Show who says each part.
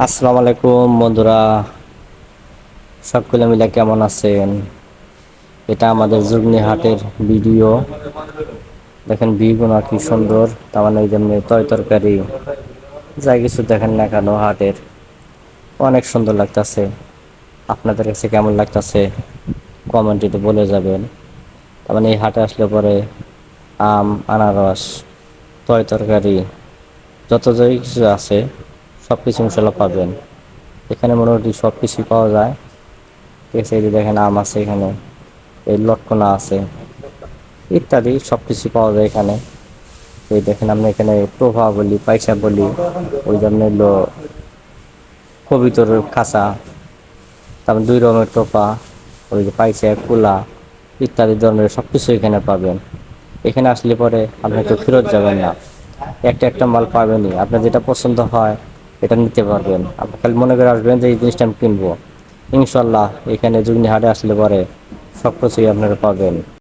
Speaker 1: আসসালামু আলাইকুম, বন্ধুরা। সকলে মিলে কেমন আছেন? এটা আমাদের জুগনি হাটের ভিডিও। দেখেন বিগুনা কি সুন্দর। তার মানে জন্য তয় তরকারি। যা কিছু দেখেন না কেন, হাটের। অনেক সুন্দর লাগতাছে। আপনাদের কাছে কেমন লাগতাছে? কমেন্টে বলে যাবেন। তার মানে এই হাটে আসলে পরে আম, আনারস তয় তরকারি, যত যাই কিছু আছে সব কিছু ইনশাল্লাহ পাবেন। এখানে মোটামুটি সব কিছুই পাওয়া যায়। ঠিক আছে, এই যে দেখেন আম আছে এখানে, এই লটকনা আছে, ইত্যাদি সব কিছু পাওয়া যায় এখানে। এই দেখেন আমরা এখানে প্রভা বলি পাইসা বলি, ওই হলো কবিতরের খাঁচা, তারপর দুই রকমের টোপা, ওই যে পাইসা কুলা ইত্যাদি ধরনের সব কিছু এখানে পাবেন। এখানে আসলে পরে আপনি তো ফেরত যাবেন না। একটা একটা মাল পাবেনই। আপনার যেটা পছন্দ হয় এটা নিতে পারবেন। আপনি খালি মনে করে আসবেন যে এই জিনিসটা আমি কিনবো। ইনশাল্লাহ এখানে জুগনি হাটে আসলে পরে সব কিছুই আপনারা পাবেন।